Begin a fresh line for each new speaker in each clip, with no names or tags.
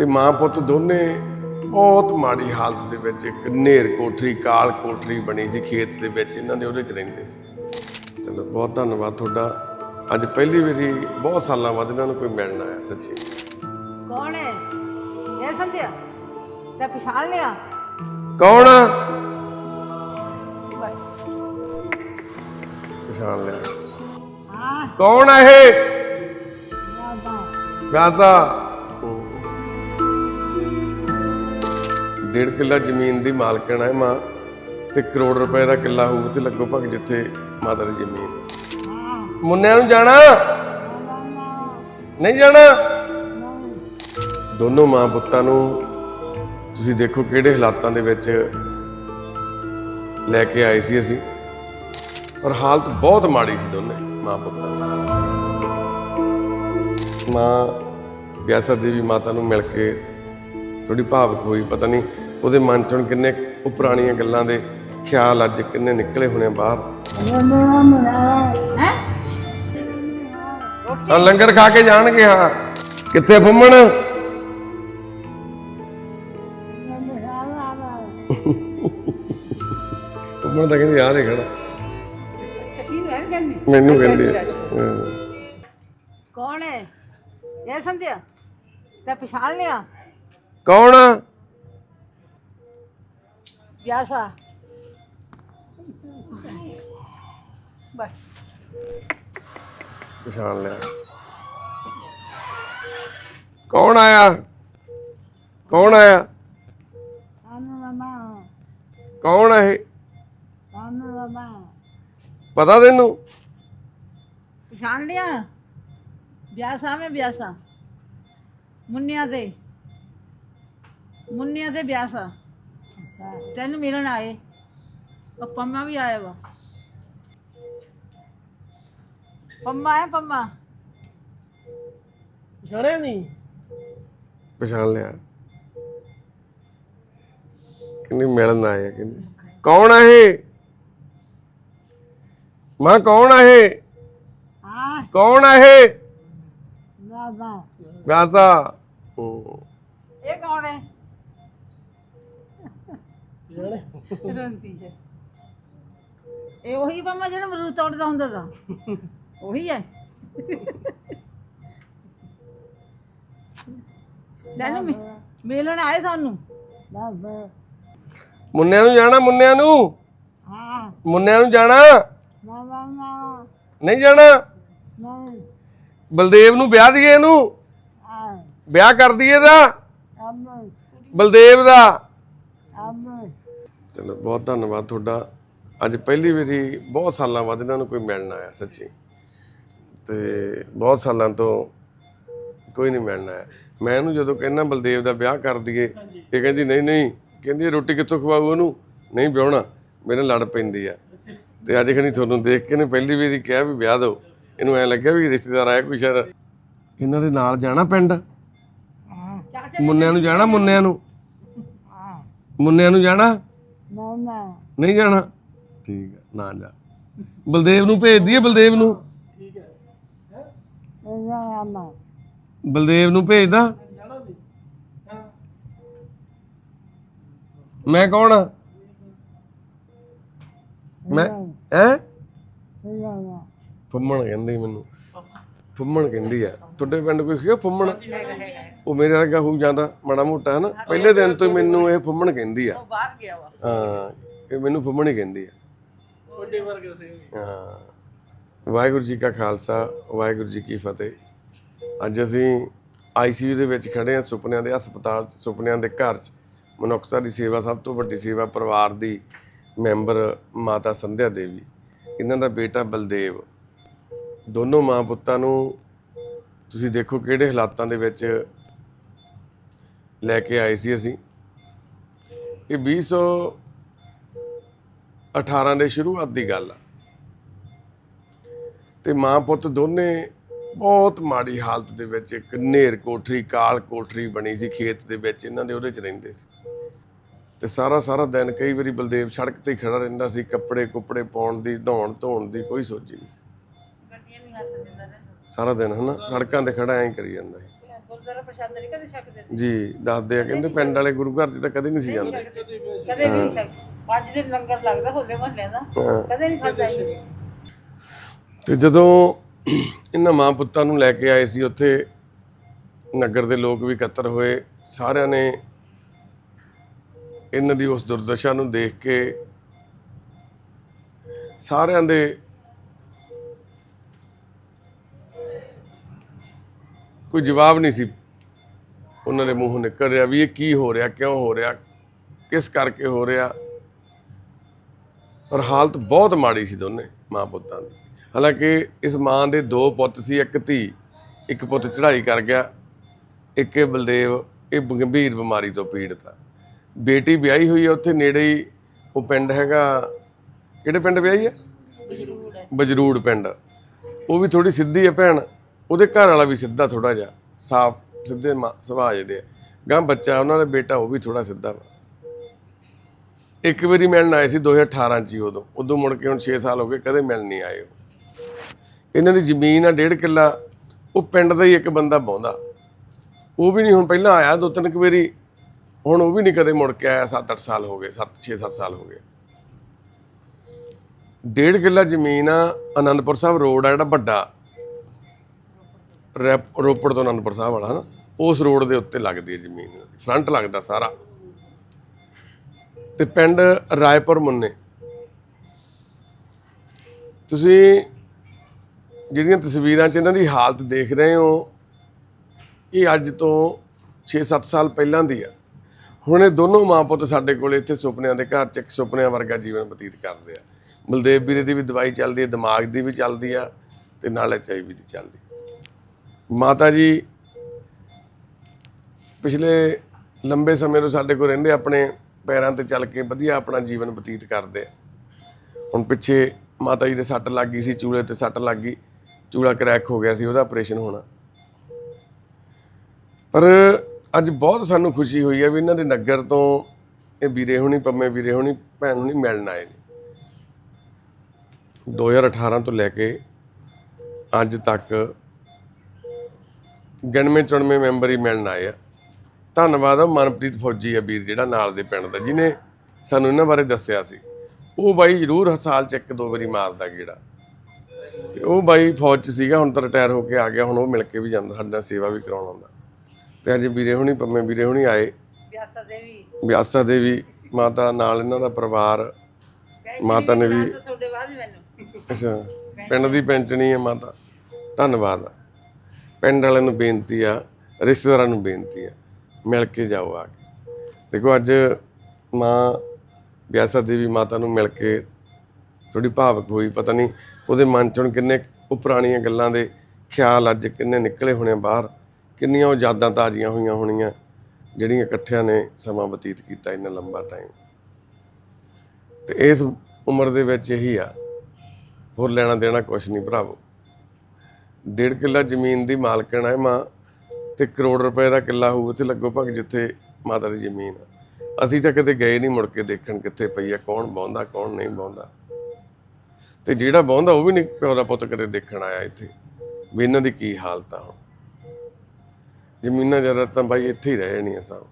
ਤੇ ਮਾਂ ਪੁੱਤ ਦੋਨੇ ਬਹੁਤ ਮਾੜੀ ਹਾਲਤ ਦੇ ਵਿੱਚ ਇੱਕ ਨੇਰ ਕੋਠਰੀ ਕਾਲ ਕੋਠਰੀ ਬਣੀ ਸੀ ਖੇਤ ਦੇ ਵਿੱਚ ਇਹਨਾਂ ਦੇ ਉਹਦੇ ਚ ਰਹਿੰਦੇ ਸੀ। ਚਲੋ ਬਹੁਤ ਧੰਨਵਾਦ ਤੁਹਾਡਾ। ਅੱਜ ਪਹਿਲੀ ਵਾਰੀ ਬਹੁਤ ਸਾਲਾਂ ਬਾਅਦ ਇਹਨਾਂ ਨੂੰ ਕੋਈ ਮਿਲਣ ਆਇਆ ਸੱਚੀ
ਕੌਣ ਹੈ? ਇਹ ਸੰਧਿਆ ਤੇ ਪਛਾਣ ਲਿਆ?
ਕੌਣ
ਬਸ।
ਪਛਾਣ ਲਿਆ।
ਹਾਂ।
ਕੌਣ ਆ ਇਹ?
ਬਾਬਾ
ਗਾਜ਼ਾ ਡੇਢ ਕਿੱਲਾ ਜ਼ਮੀਨ ਦੀ ਮਾਲਕਣ ਹੈ ਮਾਂ ਤੇ ਕਰੋੜ ਰੁਪਏ ਦਾ ਕਿੱਲਾ ਹੋਊ ਤੇ ਲਗਭਗ ਜਿੱਥੇ ਮਾਤਾ ਦੀ ਜ਼ਮੀਨ
ਹਾਂ।
ਮੁੰਨਿਆਂ ਨੂੰ ਜਾਣਾ? ਨਹੀਂ ਜਾਣਾ? ਦੋਨੋਂ ਮਾਂ ਪੁੱਤਾਂ ਨੂੰ ਤੁਸੀਂ ਦੇਖੋ ਕਿਹੜੇ ਹਾਲਾਤਾਂ ਦੇ ਵਿੱਚ ਲੈ ਕੇ ਆਏ ਸੀ ਅਸੀਂ। ਪਰ ਹਾਲਤ ਬਹੁਤ ਮਾੜੀ ਸੀ ਦੋਨੇ ਮਾਂ ਪੁੱਤਾਂ ਦੀ। ਮਾਂ ਵਿਆਸਾ ਦੇਵੀ ਮਾਤਾ ਨੂੰ ਮਿਲ ਕੇ ਥੋੜੀ ਭਾਵਕ ਹੋਈ, ਪਤਾ ਨਹੀਂ ਉਹਦੇ ਮਨ ਚੋਂ ਕਿੰਨੇ ਉਹ ਪੁਰਾਣੀਆਂ ਗੱਲਾਂ ਦੇ ਖਿਆਲ ਅੱਜ ਕਿੰਨੇ ਨਿਕਲੇ ਹੋਣੇ ਬਾਹਰ।
ਹਾਂ,
ਲੰਗਰ ਖਾ ਕੇ ਜਾਣਗੇ, ਹਾਂ। ਕਿੱਥੇ ਫੁੰਮਣ? ਫੁੰਮਣ ਤਾਂ ਕਹਿੰਦੀ ਆ ਦੇ ਖੜਾ ਮੈਨੂੰ ਕਹਿੰਦੀ
ਕੌਣ ਹੈ? ਇਹ ਸੰਧਿਆ ਤੇ ਪਛਾਣ ਲਿਆ?
ਕੌਣ? ਆ
ਪਿਆਸਾ ਬਸ।
ਪਛਾਣ ਲਿਆ। ਕੌਣ ਆਇਆ? ਕੌਣ ਆਇਆ?
ਆਨੂ ਮਮਾ
ਕੌਣ ਆ ਇਹ?
ਮਮਾ
ਪਤਾ ਤੈਨੂੰ?
ਪਛਾਣ ਲਿਆ? ਵਿਆਸਾ ਮੈਂ ਵਿਆਸਾ। ਮੁੰਨਿਆ ਤੇ। ਮੁੰਨਿਆ ਤੇ ਵਿਆਸਾ ਤੈਨੂੰ ਮਿਲਣ ਆਏ। ਉਹ ਪੰਮਾ ਵੀ ਆਇਆ ਵਾ। ਪੰਮਾ ਹੈ ਪੰਮਾ।
ਪਛਾਣਿਆ ਨਹੀਂ?
ਪਛਾਣ ਲਿਆ। ਕਿੰਨੀ ਮਿਲਣ ਆਇਆ ਕਿੰਨੀ ਕੌਣ ਆ ਇਹ? ਮੈਂ ਕੌਣ ਆ ਇਹ?
ਹਾਂ।
ਕੌਣ ਆ ਇਹ? ਗਾਜ਼ਾ ਹੂੰ।
ਇਹ ਕੌਣ ਹੈ? ਹੈ। ਇਹ ਉਹੀ ਪੰਮਾ ਜਿਹੜਾ ਮਰੂਦ ਤੋੜਦਾ ਹੁੰਦਾ ਦਾ ਉਹੀ ਹੈ। ਤੈਨੂੰ ਮਿ- ਮਿਲਣ ਆਏ ਬਾਬਾ
ਮੁੰਨਿਆਂ ਨੂੰ ਜਾਣਾ ਮੁੰਨਿਆਂ ਨੂੰ?
ਹਾਂ।
ਮੁੰਨਿਆਂ ਨੂੰ ਜਾਣਾ?
ਨਾ
ਨਹੀਂ ਜਾਣਾ?
ਨਹੀਂ
ਬਲਦੇਵ ਨੂੰ ਵਿਆਹ ਦਈਏ ਇਹਨੂੰ?
ਆ
ਵਿਆਹ ਕਰ ਦਈਏ ਦਾ ਬਲਦੇਵ ਦਾ? ਚਲੋ ਬਹੁਤ ਧੰਨਵਾਦ ਤੁਹਾਡਾ। ਅੱਜ ਪਹਿਲੀ ਵਾਰੀ ਬਹੁਤ ਸਾਲਾਂ ਬਾਅਦ ਇਹਨਾਂ ਨੂੰ ਕੋਈ ਮਿਲਣ ਆਇਆ ਸੱਚੀ। ਤੇ ਬਹੁਤ ਸਾਲਾਂ ਤੋਂ ਕੋਈ ਨਹੀਂ ਮਿਲਣ ਆਇਆ। ਮੈਂ ਇਹਨੂੰ ਜਦੋਂ ਕਹਿੰਦਾ ਬਲਦੇਵ ਦਾ ਵਿਆਹ ਕਰ ਦਈਏ ਇਹ ਕਹਿੰਦੀ ਨਹੀਂ ਨਹੀਂ। ਕਹਿੰਦੀ ਰੋਟੀ ਕਿੱਥੋਂ ਖਵਾਊ ਉਹਨੂੰ? ਨਹੀਂ ਵਿਆਹਣਾ। ਮੇਰੇ ਨਾਲ ਲੜ ਪੈਂਦੀ ਆ। ਤੇ ਅੱਜ ਖਣੀ ਤੁਹਾਨੂੰ ਦੇਖ ਕੇ ਨੇ ਪਹਿਲੀ ਵਾਰੀ ਕਿਹਾ ਵੀ ਵਿਆਹ ਦਿਓ। ਇਹਨੂੰ ਐ ਲੱਗਿਆ ਵੀ ਰਿਸ਼ਤੇਦਾਰ ਆਇਆ ਕੋਈ ਸ਼ਾਇਦ। ਇਹਨਾਂ ਦੇ ਨਾਲ ਜਾਣਾ ਪਿੰਡ? ਮੁੰਨਿਆਂ ਨੂੰ ਜਾਣਾ ਮੁੰਨਿਆਂ ਨੂੰ? ਮੁੰਨਿਆਂ ਨੂੰ ਜਾਣਾ? ਨਹੀਂ ਜਾਣਾ ਠੀਕ ਹੈ ਨਾ ਜਾ ਬਲਦੇਵ ਨੂੰ ਭੇਜ ਦਈਏ ਬਲਦੇਵ ਨੂੰ।
ਠੀਕ ਹੈ।
ਨਾ ਨਾ
ਬਲਦੇਵ ਨੂੰ ਭੇਜਦਾ ਮੈਂ ਕੌਣ ਆ? ਮੈਂ ਹੈ?
ਨਾ
ਫੁੰਮਣ ਕਹਿੰਦੀ ਮੈਨੂੰ। ਫੁੰਮਣ ਕਹਿੰਦੀ ਆ। ਤੁਹਾਡੇ ਪਿੰਡ ਕੋਈ ਹੈਗਾ ਫੁੰਮਣ? ਉਹ ਮੇਰੇ ਵਰਗਾ ਹੋ ਜਾਂਦਾ ਮਾੜਾ ਮੋਟਾ ਹੈ ਨਾ ਪਹਿਲੇ ਦਿਨ ਤੋਂ ਹੀ ਮੈਨੂੰ ਇਹ ਫੁੰਮਣ ਕਹਿੰਦੀ ਆ।
ਬਾਹਰ ਗਿਆ ਵਾ।
ਹਾਂ। ਇਹ ਮੈਨੂੰ ਫੁੰਮਣ ਕਹਿੰਦੀ ਆ।
ਤੁਹਾਡੇ ਵਰਗੇ ਸੇ।
ਹਾਂ। ਵਾਹਿਗੁਰੂ ਜੀ ਕਾ ਖਾਲਸਾ ਵਾਹਿਗੁਰੂ ਜੀ ਕੀ ਫਤਿਹ। ਅੱਜ ਅਸੀਂ ਆਈਸੀਯੂ ਦੇ ਵਿੱਚ ਖੜੇ ਹਾਂ ਸੁਪਨਿਆਂ ਦੇ ਹਸਪਤਾਲ 'ਚ ਸੁਪਨਿਆਂ ਦੇ ਘਰ 'ਚ। ਮਨੁੱਖਤਾ ਦੀ ਸੇਵਾ ਸਭ ਤੋਂ ਵੱਡੀ ਸੇਵਾ ਪਰਿਵਾਰ ਦੀ ਮੈਂਬਰ ਮਾਤਾ ਸੰਧਿਆ ਦੇਵੀ। ਇਹਨਾਂ ਦਾ ਬੇਟਾ ਬਲਦੇਵ। ਦੋਨੋਂ ਮਾਂ ਪੁੱਤਾਂ ਨੂੰ ਤੁਸੀਂ ਦੇਖੋ ਕਿਹੜੇ ਹਾਲਾਤਾਂ ਦੇ ਵਿੱਚ ਲੈ ਕੇ ਆਏ ਸੀ ਅਸੀਂ। ਇਹ 2018 ਦੇ ਸ਼ੁਰੂਆਤ ਦੀ ਗੱਲ ਆ। ਤੇ ਮਾਂ ਪੁੱਤ ਦੋਨੇ ਬਹੁਤ ਮਾੜੀ ਹਾਲਤ ਦੇ ਵਿੱਚ ਇੱਕ ਨੇਰ ਕੋਠਰੀ, ਕਾਲ ਕੋਠਰੀ ਬਣੀ ਸੀ ਖੇਤ ਦੇ ਵਿੱਚ, ਇਹਨਾਂ ਦੇ ਉਹਦੇ ਚ ਰਹਿੰਦੇ ਸੀ। ਤੇ ਸਾਰਾ ਸਾਰਾ ਦਿਨ ਕਈ ਵਾਰੀ ਬਲਦੇਵ ਸੜਕ ਤੇ ਖੜਾ ਰਹਿੰਦਾ ਸੀ, ਕੱਪੜੇ ਕੁਪੜੇ ਪਾਉਣ ਦੀ ਧੌਣ ਧੋਣ ਦੀ ਕੋਈ ਸੋਚੀ ਨਹੀਂ ਸੀ। ਸਾਰਾ ਦਿਨ ਹਨਾ, ਸੜਕਾਂ ਤੇ ਖੜਾ ਐਂ ਕਰੀ ਜਾਂਦਾ ਸੀ।
ਪ੍ਰਸ਼ਾਦ ਨਹੀਂ ਕਦੇ।
ਜੀ ਦੱਸਦੇ ਆ ਕਹਿੰਦੇ ਪਿੰਡ ਵਾਲੇ ਗੁਰੂ ਘਰ 'ਚ ਤਾਂ ਕਦੇ ਨਹੀਂ ਸੀ ਜਾਂਦੇ।
ਕਦੇ ਵੀ ਨਹੀਂ ਛਕਦੇ। ਪੰਜ ਦਿਨ ਲੰਗਰ ਲੱਗਦਾ ਹੋਲੇ ਮਹੱਲੇ ਦਾ।
ਹਾਂ।
ਕਦੇ ਨਹੀਂ ਖਾਦਾ ਜੀ
ਤੇ ਜਦੋਂ ਇਹਨਾਂ ਮਾਂ ਪੁੱਤਾਂ ਨੂੰ ਲੈ ਕੇ ਆਏ ਸੀ ਉੱਥੇ ਨਗਰ ਦੇ ਲੋਕ ਵੀ ਇਕੱਤਰ ਹੋਏ। ਸਾਰਿਆਂ ਨੇ ਇਹਨਾਂ ਦੀ ਉਸ ਦੁਰਦਸ਼ਾ ਨੂੰ ਦੇਖ ਕੇ ਸਾਰਿਆਂ ਦੇ ਕੋਈ ਜਵਾਬ ਨਹੀਂ ਸੀ ਉਹਨਾਂ ਦੇ ਮੂੰਹੋਂ ਨਿਕਲ ਰਿਹਾ ਵੀ ਇਹ ਕੀ ਹੋ ਰਿਹਾ, ਕਿਉਂ ਹੋ ਰਿਹਾ, ਕਿਸ ਕਰਕੇ ਹੋ ਰਿਹਾ। ਪਰ ਹਾਲਤ ਬਹੁਤ ਮਾੜੀ ਸੀ ਦੋਨੇ ਮਾਂ ਪੁੱਤਾਂ ਦੀ। ਹਾਲਾਂਕਿ ਇਸ ਮਾਂ ਦੇ ਦੋ ਪੁੱਤ ਸੀ, ਇੱਕ ਧੀ, ਇੱਕ ਪੁੱਤ ਚੜ੍ਹਾਈ ਕਰ ਗਿਆ, ਇੱਕ ਇਹ ਬਲਦੇਵ, ਇਹ ਗੰਭੀਰ ਬਿਮਾਰੀ ਤੋਂ ਪੀੜਤ ਆ। ਬੇਟੀ ਵਿਆਹੀ ਹੋਈ ਆ, ਉੱਥੇ ਨੇੜੇ ਹੀ ਉਹ ਪਿੰਡ ਹੈਗਾ, ਕਿਹੜੇ ਪਿੰਡ ਵਿਆਹੀ ਹੈ ਬਜਰੂੜ ਪਿੰਡ। ਉਹ ਵੀ ਥੋੜੀ ਸਿੱਧੀ ਆ ਭੈਣ, ਉਹਦੇ ਘਰ ਵਾਲਾ ਵੀ ਸਿੱਧਾ ਥੋੜਾ ਜਿਹਾ, ਸਾਫ਼ ਸਿੱਧੇ ਮਾ- ਸੁਭਾਅ ਜਿਹੇ ਦੇ ਆ। ਗਾਂ ਬੱਚਾ, ਉਹਨਾਂ ਦਾ ਬੇਟਾ ਉਹ ਵੀ ਥੋੜਾ ਸਿੱਧਾ ਵਾ। ਇੱਕ ਵਾਰੀ ਮਿਲਣ ਆਏ ਸੀ 2018 ਚ ਹੀ ਉਦੋਂ। ਉਦੋਂ ਮੁੜ ਕੇ ਹੁਣ 6 ਸਾਲ ਹੋ ਗਏ, ਕਦੇ ਮਿਲਣ ਨਹੀਂ ਆਏ ਇਹਨਾਂ ਦੀ ਜ਼ਮੀਨ ਆ ਡੇਢ ਕਿੱਲਾ। ਉਹ ਪਿੰਡ ਦਾ ਹੀ ਇੱਕ ਬੰਦਾ ਬਾਉਂਦਾ ਉਹ ਵੀ ਨਹੀਂ ਹੁਣ ਪਹਿਲਾਂ ਆਇਆ ਦੋ ਤਿੰਨ ਕੁ ਵਾਰੀ। ਹੁਣ ਉਹ ਵੀ ਨਹੀਂ ਕਦੇ ਮੁੜ ਕੇ ਆਇਆ 7-8 ਸਾਲ ਹੋ ਗਏ 7 6-7 ਸਾਲ ਹੋ ਗਏ। ਡੇਢ ਕਿੱਲਾ ਜ਼ਮੀਨ ਆ ਆਨੰਦਪੁਰ ਸਾਹਿਬ ਰੋਡ ਆ ਜਿਹੜਾ ਵੱਡਾ। ਰੈਪ- ਰੋਪੜ ਤੋਂ ਅਨੰਦਪੁਰ ਸਾਹਿਬ ਵਾਲਾ, ਹਨਾ? ਉਸ ਰੋਡ ਦੇ ਉੱਤੇ ਲੱਗਦੀ ਹੈ ਜ਼ਮੀਨ ਫਰੰਟ ਲੱਗਦਾ ਸਾਰਾ। ਤੇ ਪਿੰਡ ਰਾਏਪੁਰ ਮੁੰਨੇ। ਤੁਸੀਂ ਜਿਹੜੀਆਂ ਤਸਵੀਰਾਂ 'ਚ ਇਹਨਾਂ ਦੀ ਹਾਲਤ ਦੇਖ ਰਹੇ ਹੋ, ਇਹ ਅੱਜ ਤੋਂ 6-7 ਸਾਲ ਪਹਿਲਾਂ ਦੀ ਆ। ਹੁਣ ਇਹ ਦੋਨੋਂ ਮਾਂ ਪੁੱਤ ਸਾਡੇ ਕੋਲ ਇੱਥੇ ਸੁਪਨਿਆਂ ਦੇ ਘਰ 'ਚ ਇੱਕ ਸੁਪਨਿਆਂ ਵਰਗਾ ਜੀਵਨ ਬਤੀਤ ਕਰਦੇ ਆ। ਬਲਦੇਵ ਵੀਰੇ ਦੀ ਵੀ ਦਵਾਈ ਚੱਲਦੀ ਹੈ, ਦਿਮਾਗ ਦੀ ਵੀ ਚੱਲਦੀ ਆ, ਤੇ ਨਾਲ ਵੀ ਦੀ ਚੱਲਦੀ। ਮਾਤਾ ਜੀ, ਪਿਛਲੇ ਲੰਬੇ ਸਮੇਂ ਤੋਂ ਸਾਡੇ ਕੋਲ ਰਹਿੰਦੇ, ਆਪਣੇ ਪੈਰਾਂ ਤੇ ਚੱਲ ਕੇ ਵਧੀਆ ਆਪਣਾ ਜੀਵਨ ਬਤੀਤ ਕਰਦੇ ਹੁਣ ਪਿੱਛੇ ਮਾਤਾ ਜੀ ਦੇ ਸੱਟ ਲੱਗ ਗਈ ਸੀ, ਚੂਲੇ ਤੇ ਸੱਟ ਲੱਗ ਗਈ, ਚੂਲਾ ਕਰੈਕ ਹੋ ਗਿਆ ਸੀ, ਉਹਦਾ ਆਪਰੇਸ਼ਨ ਹੋਣਾ। ਪਰ ਅੱਜ ਬਹੁਤ ਸਾਨੂੰ ਖੁਸ਼ੀ ਹੋਈ ਹੈ ਵੀ ਇਹਨਾਂ ਦੇ ਨਗਰ ਤੋਂ ਇਹ ਵੀਰੇ ਹੋਣੀ, ਪੰਮੇ ਵੀਰੇ ਹੋਣੀ, ਭੈਣ ਹੋਣੀ ਮਿਲਣ ਆਏ ਨੇ। 2018 ਤੋਂ ਲੈ ਕੇ ਅੱਜ ਤੱਕ ਗਿਣਵੇਂ ਚੁਣਵੇਂ ਮੈਂਬਰ ਹੀ ਮਿਲਣ ਆਏ ਆ। ਧੰਨਵਾਦ ਆ ਮਨਪ੍ਰੀਤ ਫੌਜੀ ਆ ਵੀਰ ਜਿਹੜਾ ਨਾਲ ਦੇ ਪਿੰਡ ਦਾ ਜਿਹਨੇ ਸਾਨੂੰ ਇਹਨਾਂ ਬਾਰੇ ਦੱਸਿਆ ਸੀ। ਉਹ ਬਾਈ ਜ਼ਰੂਰ ਸਾਲ ਚ ਇੱਕ ਦੋ ਵਾਰੀ ਮਾਰਦਾ ਗੇੜਾ। ਤੇ ਉਹ ਬਾਈ ਫੌਜ ਚ ਸੀਗਾ ਹੁਣ ਤਾਂ ਰਿਟਾਇਰ ਹੋ ਕੇ ਆ ਗਿਆ ਹੁਣ ਉਹ ਮਿਲ ਕੇ ਵੀ ਜਾਂਦਾ ਸਾਡੇ ਨਾਲ ਸੇਵਾ ਵੀ ਕਰਾਉਣ ਆਉਂਦਾ। ਤੇ ਅੱਜ ਵੀਰੇ ਹੁਣੀ ਪੰਮੇ ਵੀਰੇ ਹੁਣੀ ਆਏ।
ਵਿਆਸਾ ਦੇਵੀ।
ਵਿਆਸਾ ਦੇ ਵੀ ਮਾਤਾ ਨਾਲ ਇਹਨਾਂ ਦਾ ਪਰਿਵਾਰ ਮਾਤਾ ਨੇ ਵੀ ਅੱਛਾ ਪਿੰਡ ਦੀ ਪੈਂਚਣੀ ਹੈ ਮਾਤਾ। ਧੰਨਵਾਦ ਆ। ਪਿੰਡ ਵਾਲਿਆਂ ਨੂੰ ਬੇਨਤੀ ਆ, ਰਿਸ਼ਤੇਦਾਰਾਂ ਨੂੰ ਬੇਨਤੀ ਆ, ਮਿਲ ਕੇ ਜਾਓ ਆ ਕੇ। ਦੇਖੋ ਅੱਜ ਮਾਂ ਵਿਆਸਾ ਦੇਵੀ ਮਾਤਾ ਨੂੰ ਮਿਲ ਕੇ ਥੋੜੀ ਭਾਵਕ ਹੋਈ, ਪਤਾ ਨਹੀਂ ਉਹਦੇ ਮਨ ਚੋਂ ਕਿੰਨੇ ਉਹ ਪੁਰਾਣੀਆਂ ਗੱਲਾਂ ਦੇ ਖਿਆਲ ਅੱਜ ਕਿੰਨੇ ਨਿਕਲੇ ਹੋਣੇ ਬਾਹਰ, ਕਿੰਨੀਆਂ ਉਹ ਯਾਦਾਂ ਤਾਜ਼ੀਆਂ ਹੋਈਆਂ ਹੋਣੀਆਂ, ਜਿਹੜੀਆਂ ਇਕੱਠਿਆਂ ਨੇ ਸਮਾਂ ਬਤੀਤ ਕੀਤਾ ਇੰਨਾ ਲੰਬਾ ਟਾਈਮ ਤੇ ਇਸ ਉਮਰ ਦੇ ਵਿੱਚ ਇਹੀ ਆ, ਹੋਰ ਲੈਣਾ ਦੇਣਾ ਕੁਛ ਨਹੀਂ ਭਰਾਵੋ। ਡੇਢ ਕਿੱਲਾ ਜ਼ਮੀਨ ਦੀ ਮਾਲਕਣ ਹੈ ਮਾਂ ਤੇ ਕਰੋੜ ਰੁਪਏ ਦਾ ਕਿੱਲਾ ਹੋਊ ਉੱਥੇ ਲੱਗੋ ਭਗ ਜਿੱਥੇ ਮਾਤਾ ਦੀ ਜ਼ਮੀਨ ਆ। ਅਸੀਂ ਤਾਂ ਕਦੇ ਗਏ ਨਹੀਂ ਮੁੜ ਕੇ ਦੇਖਣ ਕਿੱਥੇ ਪਈ ਆ, ਕੌਣ ਬਾਉਂਦਾ ਕੌਣ ਨਹੀਂ ਬਾਉਂਦਾ ਤੇ ਜਿਹੜਾ ਬਾਉਂਦਾ ਉਹ ਵੀ ਨਹੀਂ ਪਿਓ ਦਾ ਪੁੱਤ ਕਦੇ ਦੇਖਣ ਆਇਆ ਇੱਥੇ। ਵੀ ਇਹਨਾਂ ਦੀ ਕੀ ਹਾਲਤ ਆ ਹੁਣ। ਜ਼ਮੀਨਾਂ ਜ਼ਿਆਦਾ ਤਾਂ ਬਾਈ ਇੱਥੇ ਹੀ ਰਹਿ ਜਾਣੀਆਂ ਸਭ।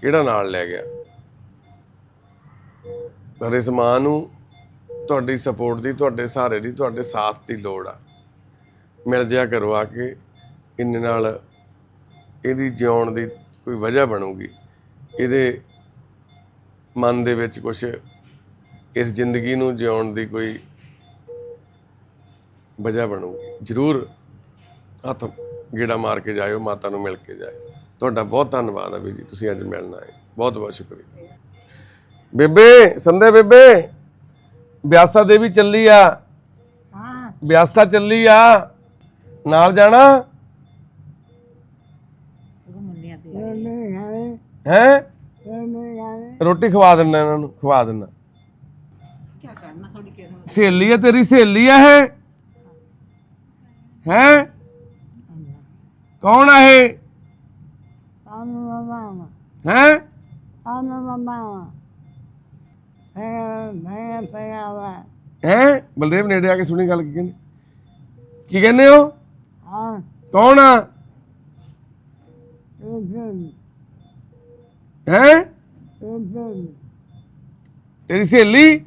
ਕਿਹੜਾ ਨਾਲ ਲੈ ਗਿਆ? ਪਰ ਇਸ ਮਾਂ ਨੂੰ ਤੁਹਾਡੀ ਸਪੋਰਟ ਦੀ, ਤੁਹਾਡੇ ਸਹਾਰੇ ਦੀ, ਤੁਹਾਡੇ ਸਾਥ ਦੀ ਲੋੜ ਆ। ਮਿਲ ਜਿਆ ਕਰੋ ਆ ਕੇ, ਇੰਨੇ ਨਾਲ ਇਹਦੀ ਜਿਉਣ ਦੀ ਕੋਈ ਵਜ੍ਹਾ ਬਣੂਗੀ। ਇਹਦੇ ਮਨ ਦੇ ਵਿੱਚ ਕੁਝ ਇਸ ਜ਼ਿੰਦਗੀ ਨੂੰ ਜਿਉਣ ਦੀ ਕੋਈ ਵਜ੍ਹਾ ਬਣੂਗੀ। ਜ਼ਰੂਰ ਹੱਥ ਗੇੜਾ ਮਾਰ ਕੇ ਜਾਇਓ, ਮਾਤਾ ਨੂੰ ਮਿਲ ਕੇ ਜਾਇਓ। ਤੁਹਾਡਾ ਬਹੁਤ ਧੰਨਵਾਦ ਆ ਵੀ ਜੀ, ਤੁਸੀਂ ਅੱਜ ਮਿਲਣ ਆਏ। ਬਹੁਤ ਬਹੁਤ ਸ਼ੁਕਰੀਆ। ਬੇਬੇ ਸੰਦੇ ਬੇਬੇ। ਬਿਆਸਾ ਦੇਵੀ ਚੱਲੀ ਆ।
ਹਾਂ।
ਬਿਆਸਾ ਚੱਲੀ ਆ। ਨਾਲ ਜਾਣਾ?
ਤੂੰ ਮੁੰਡਿਆਂ ਤੇ
ਹੈ? ਰੋਟੀ ਖਵਾ ਦਿੰਦਾ ਇਹਨਾਂ ਨੂੰ ਖਵਾ ਦਿੰਦਾ।
ਕੀ ਕਰਨਾ ਥੋੜੀ ਕਿਸਮਤ
ਸਹੇਲੀ ਆ ਤੇਰੀ ਸਹੇਲੀ ਆ ਇਹ? ਹੈ? ਕੌਣ ਆ ਇਹ?
ਆਨੂੰ ਮਾਮਾ
ਹੈ?
ਆਨੂੰ ਮਾਮਾ ਮੈਂ ਪਿਆਵਾ
ਹੈ? ਬਲਦੇਵ ਨੇੜੇ ਆ ਕੇ ਸੁਣੀ ਗੱਲ ਕੀ ਕਹਿੰਦੇ? ਕੀ ਕਹਿੰਦੇ ਹੋ?
ਹਾਂ।
ਕੌਣ ਆ? ਹੈ? ਤੇਰੀ ਸਹੇਲੀ?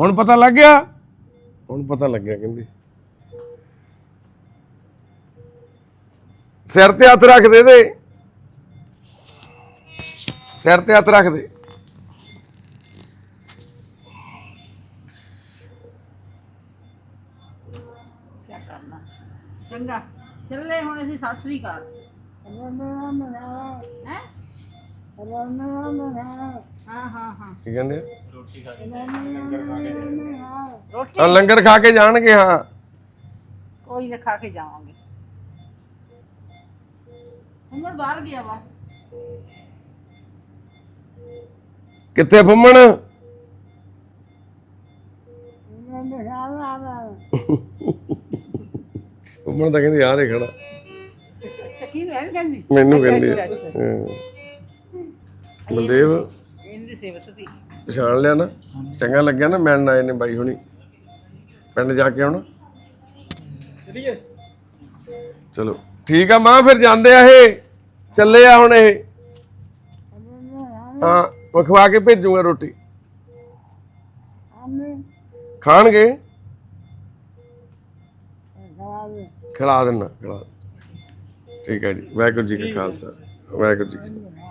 ਹੁਣ ਪਤਾ ਲੱਗ ਗਿਆ? ਹੁਣ ਪਤਾ ਲੱਗਿਆ ਕਹਿੰਦੀ। ਸਿਰ ਤੇ ਹੱਥ ਰੱਖ ਦੇ ਦੇ ਸਿਰ ਤੇ ਹੱਥ ਰੱਖ ਦੇ।
ਕੀ ਕਰਨਾ? ਚੰਗਾ। ਚੱਲੇ ਹੁਣ ਅਸੀਂ ਸਤਿ ਸ੍ਰੀ ਅਕਾਲ। ਹੈ? ਹਾਂ ਹਾਂ ਹਾਂ।
ਕੀ ਕਹਿੰਦੇ? ਆ?
ਰੋਟੀ
ਆ ਲੰਗਰ ਖਾ ਕੇ ਜਾਣਗੇ ਹਾਂ।
ਕੋਈ ਨਾ ਖਾ ਕੇ ਜਾਵਾਂਗੇ। ਹੁਣ ਬਾਹਰ ਗਿਆ ਵਾ।
ਕਿੱਥੇ ਫੁੰਮਣ? ਫੁੰਮਣ ਤਾਂ ਕਹਿੰਦੀ ਯਾਰ ਹੀ ਖੜਾ
ਸ਼ਕੀਨ ਰਹਿ ਕਹਿੰਦੀ
ਮੈਨੂੰ ਕਹਿੰਦੀ
ਅੱਛਾ।
ਹਾਂ। ਬਲਦੇਵ
ਇਹਦੀ ਸੇਵਤ ਦੀ
ਪਛਾਣ ਲਿਆ ਨਾ। ਚੰਗਾ ਲੱਗਿਆ ਨਾ ਮਿਲਣ ਆਏ ਨੇ ਬਾਈ ਹੁਣੀ। ਪਿੰਡ ਜਾ ਕੇ ਆਉਣਾ।
ਚਲੀਏ।
ਚਲੋ ਠੀਕ ਆ ਮਾਂ ਫਿਰ ਜਾਂਦੇ ਆ ਇਹ। ਚੱਲੇ ਆ ਹੁਣ ਇਹ। ਹਾਂ। ਮੈਂ ਖਵਾ ਕੇ ਭੇਜੂਗਾ ਰੋਟੀ। ਖਾਣਗੇ? ਖਿਲਾ ਦੇਣਾ ਖਿਲਾ ਠੀਕ ਹੈ ਜੀ। ਵਾਹਿਗੁਰੂ ਜੀ ਕਾ ਖਾਲਸਾ। ਵਾਹਿਗੁਰੂ ਜੀ ਕੀ ਫਤਿਹ।